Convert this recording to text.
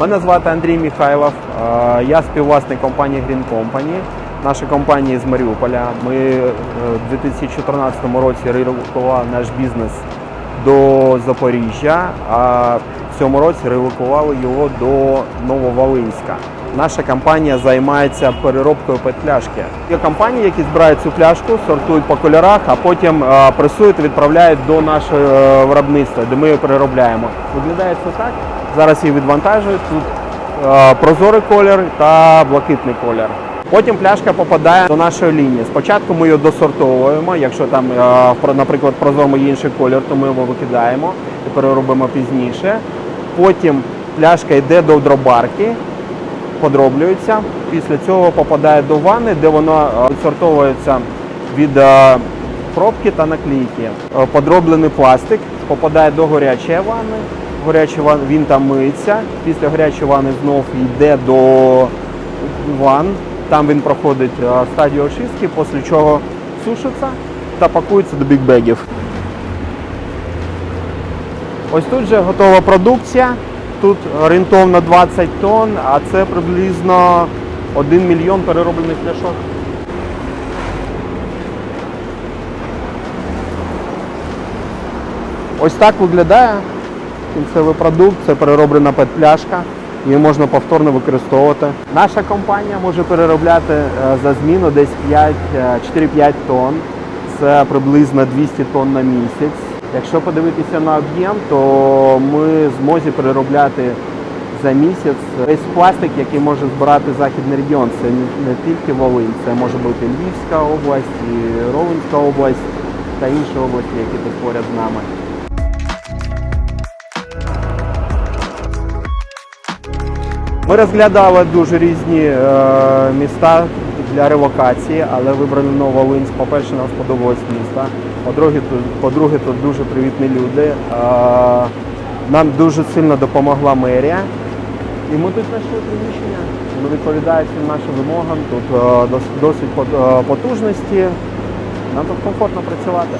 Мене звати Андрій Міхайлов. Е, Я співвласник компанії Green Company. Наша компанія з Маріуполя. Ми е, в 2014 році релокували наш бізнес до Запоріжжя, цьому році релокували його до Нововолинська. Наша компанія займається переробкою петляшки. Є компанії, які збирають цю пляшку, сортують по кольорах, а потім е, пресують відправляють до нашого е, виробництва, де ми її переробляємо. Виглядає це так. Зараз її відвантажують. Тут е, прозорий колір та блакитний колір. Потім пляшка попадає до нашої лінії. Спочатку ми її досортовуємо. Якщо там, наприклад, є інший колір, то ми його викидаємо і переробимо пізніше. Потім пляшка йде до дробарки, подроблюється. Після цього попадає до ванни, де воно е, відсортовується від е, пробки та наклейки. Е, Подроблений пластик попадає до гарячої ванни. Гарячий ван він там миється. Після гарячої ванни знов йде до ван. Там він проходить стадію очистки, після чого сушиться та пакується до бікбегів. Ось тут же готова продукція. Тут орієнтовно 20 тонн, а це приблизно 1 мільйон перероблених пляшок. Ось так виглядає кінцевий продукт, це перероблена петпляшка. Її можна повторно використовувати. Наша компанія може переробляти е, за зміну десь 5, е, 4-5 тонн. Це приблизно 200 тонн на місяць. Якщо подивитися на об'єм, то ми зможемо переробляти за місяць весь пластик, який може збирати західний регіон. Це не- тільки Волинь, це може бути Львівська область, і Ровенська область та інші області, які тут поряд з нами. Ми розглядали дуже різні е, міста для релокації, але вибрали Нововолинськ. По-перше, нам сподобалось місто. По-друге, по-друге, тут дуже привітні люди. Нам дуже сильно допомогла мерія. І ми тут знайшли приміщення. Воно відповідає всім нашим вимогам. Тут е, досить е, потужності. Нам тут комфортно працювати.